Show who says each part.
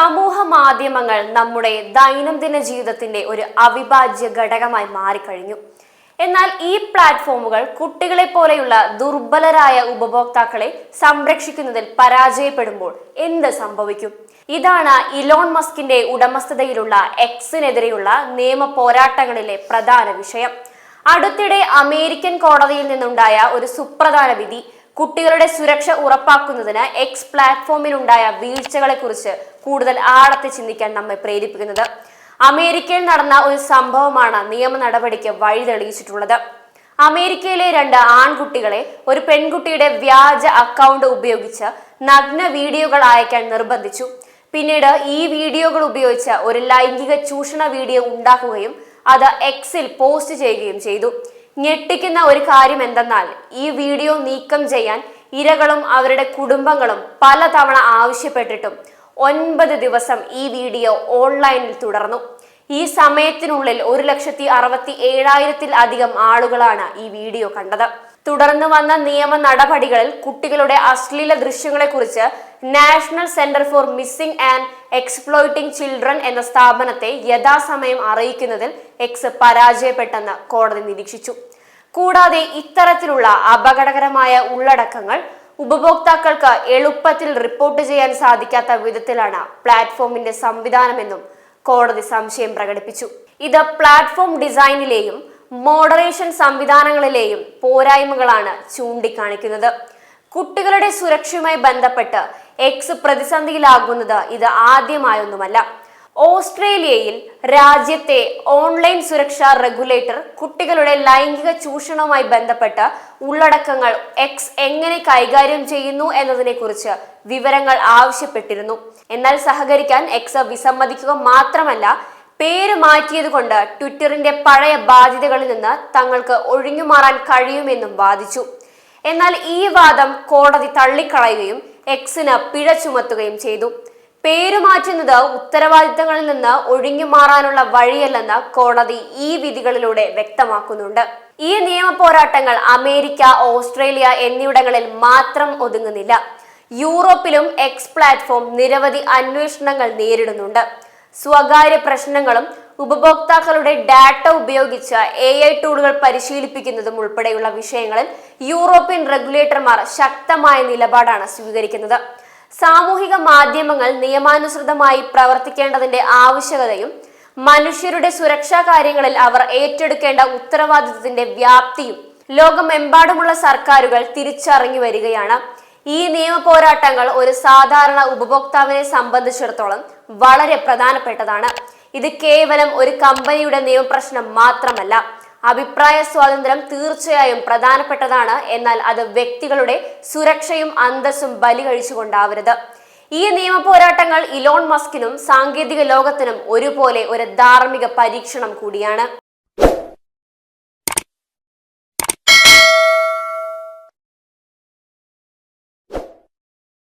Speaker 1: സമൂഹ മാധ്യമങ്ങൾ നമ്മുടെ ദൈനംദിന ജീവിതത്തിന്റെ ഒരു അവിഭാജ്യ ഘടകമായി മാറിക്കഴിഞ്ഞു. എന്നാൽ ഈ പ്ലാറ്റ്ഫോമുകൾ കുട്ടികളെ പോലെയുള്ള ദുർബലരായ ഉപഭോക്താക്കളെ സംരക്ഷിക്കുന്നതിൽ പരാജയപ്പെടുമ്പോൾ എന്ത് സംഭവിക്കും? ഇതാണ് ഇലോൺ മസ്കിന്റെ ഉടമസ്ഥതയിലുള്ള എക്സിനെതിരെയുള്ള നിയമ പോരാട്ടങ്ങളിലെ പ്രധാന വിഷയം. അടുത്തിടെ അമേരിക്കൻ കോടതിയിൽ നിന്നുണ്ടായ ഒരു സുപ്രധാന വിധി കുട്ടികളുടെ സുരക്ഷ ഉറപ്പാക്കുന്നതിന് എക്സ് പ്ലാറ്റ്ഫോമിലുണ്ടായ വീഴ്ചകളെ കുറിച്ച് കൂടുതൽ ആഴത്തിൽ ചിന്തിക്കാൻ നമ്മെ പ്രേരിപ്പിക്കുന്നത്. അമേരിക്കയിൽ നടന്ന ഒരു സംഭവമാണ് നിയമ നടപടിക്ക് വഴി തെളിയിച്ചിട്ടുള്ളത്. അമേരിക്കയിലെ രണ്ട് ആൺകുട്ടികളെ ഒരു പെൺകുട്ടിയുടെ വ്യാജ അക്കൗണ്ട് ഉപയോഗിച്ച് നഗ്ന വീഡിയോകൾ അയക്കാൻ നിർബന്ധിച്ചു. പിന്നീട് ഈ വീഡിയോകൾ ഉപയോഗിച്ച് ഒരു ലൈംഗിക ചൂഷണ വീഡിയോ ഉണ്ടാക്കുകയും അത് എക്സിൽ പോസ്റ്റ് ചെയ്യുകയും ചെയ്തു. ഞെട്ടിക്കുന്ന ഒരു കാര്യം എന്തെന്നാൽ ഈ വീഡിയോ നീക്കം ചെയ്യാൻ ഇരകളും അവരുടെ കുടുംബങ്ങളും പലതവണ ആവശ്യപ്പെട്ടിട്ടും ഒൻപത് ദിവസം ഈ വീഡിയോ ഓൺലൈനിൽ തുടർന്നു. ഈ സമയത്തിനുള്ളിൽ ഒരു ലക്ഷത്തി അറുപത്തി ഏഴായിരത്തിൽ അധികം ആളുകളാണ് ഈ വീഡിയോ കണ്ടത്. തുടർന്ന് വന്ന നിയമ നടപടികളിൽ കുട്ടികളുടെ അശ്ലീല ദൃശ്യങ്ങളെക്കുറിച്ച് national centre for missing and exploiting children എന്ന സ്ഥാപനത്തെ യഥാസമയം അറിയിക്കുന്നതിൽ എക്സ് പരാജയപ്പെട്ടെന്ന് കോടതി നിരീക്ഷിച്ചു. കൂടാതെ ഇത്തരത്തിലുള്ള അപകടകരമായ ഉള്ളടക്കങ്ങൾ ഉപഭോക്താക്കൾക്ക് എളുപ്പത്തിൽ റിപ്പോർട്ട് ചെയ്യാൻ സാധിക്കാത്ത വിധത്തിലാണ് പ്ലാറ്റ്ഫോമിന്റെ സംവിധാനമെന്നും കോടതി സംശയം പ്രകടിപ്പിച്ചു. ഇത് പ്ലാറ്റ്ഫോം ഡിസൈനിലെയും മോഡറേഷൻ സംവിധാനങ്ങളിലെയും പോരായ്മകളാണ് ചൂണ്ടിക്കാണിക്കുന്നത്. കുട്ടികളുടെ സുരക്ഷയുമായി ബന്ധപ്പെട്ട് എക്സ് പ്രതിസന്ധിയിലാകുന്നത് ഇത് ആദ്യമായൊന്നുമല്ല. ഓസ്ട്രേലിയയിൽ രാജ്യത്തെ ഓൺലൈൻ സുരക്ഷാ റെഗുലേറ്റർ കുട്ടികളുടെ ലൈംഗിക ചൂഷണവുമായി ബന്ധപ്പെട്ട് ഉള്ളടക്കങ്ങൾ എക്സ് എങ്ങനെ കൈകാര്യം ചെയ്യുന്നു എന്നതിനെക്കുറിച്ച് വിവരങ്ങൾ ആവശ്യപ്പെട്ടിരുന്നു. എന്നാൽ സഹകരിക്കാൻ എക്സ് വിസമ്മതിക്കുക മാത്രമല്ല പേര് മാറ്റിയത് കൊണ്ട് ട്വിറ്ററിന്റെ പഴയ ബാധ്യതകളിൽ നിന്ന് തങ്ങൾക്ക് ഒഴിഞ്ഞുമാറാൻ കഴിയുമെന്നും വാദിച്ചു. എന്നാൽ ഈ വാദം കോടതി തള്ളിക്കളയുകയും എക്സിന് പിഴ ചുമത്തുകയും ചെയ്തു. പേരുമാറ്റുന്നത് ഉത്തരവാദിത്തങ്ങളിൽ നിന്ന് ഒഴിഞ്ഞു മാറാനുള്ള വഴിയല്ലെന്ന് കോടതി ഈ വിധികളിലൂടെ വ്യക്തമാക്കുന്നുണ്ട്. ഈ നിയമ പോരാട്ടങ്ങൾ അമേരിക്ക ഓസ്ട്രേലിയ എന്നിവിടങ്ങളിൽ മാത്രം ഒതുങ്ങുന്നില്ല. യൂറോപ്പിലും എക്സ് പ്ലാറ്റ്ഫോം നിരവധി അന്വേഷണങ്ങൾ നേരിടുന്നുണ്ട്. സ്വകാര്യ പ്രശ്നങ്ങളും ഉപഭോക്താക്കളുടെ ഡാറ്റ ഉപയോഗിച്ച് എ ഐ ടൂളുകൾ പരിശീലിപ്പിക്കുന്നതും ഉൾപ്പെടെയുള്ള വിഷയങ്ങളിൽ യൂറോപ്യൻ റെഗുലേറ്റർമാർ ശക്തമായ നിലപാടാണ് സ്വീകരിക്കുന്നത്. സാമൂഹിക മാധ്യമങ്ങൾ നിയമാനുസൃതമായി പ്രവർത്തിക്കേണ്ടതിന്റെ ആവശ്യകതയും മനുഷ്യരുടെ സുരക്ഷാ കാര്യങ്ങളിൽ അവർ ഏറ്റെടുക്കേണ്ട ഉത്തരവാദിത്തത്തിന്റെ വ്യാപ്തിയും ലോകമെമ്പാടുമുള്ള സർക്കാരുകൾ തിരിച്ചറിഞ്ഞു വരികയാണ് ഈ നിയമ പോരാട്ടങ്ങൾ ഒരു സാധാരണ ഉപഭോക്താവിനെ സംബന്ധിച്ചിടത്തോളം വളരെ പ്രധാനപ്പെട്ടതാണ്. ഇത് കേവലം ഒരു കമ്പനിയുടെ നിയമപ്രശ്നം മാത്രമല്ല അഭിപ്രായ സ്വാതന്ത്ര്യം തീർച്ചയായും പ്രധാനപ്പെട്ടതാണ്. എന്നാൽ അത് വ്യക്തികളുടെ സുരക്ഷയും അന്തസ്സും ബലി കഴിച്ചുകൊണ്ടാവരുത് ഈ നിയമ പോരാട്ടങ്ങൾ ഇലോൺ മസ്കിനും സാങ്കേതിക ലോകത്തിനും ഒരുപോലെ ഒരു ധാർമ്മിക പരീക്ഷണം കൂടിയാണ്.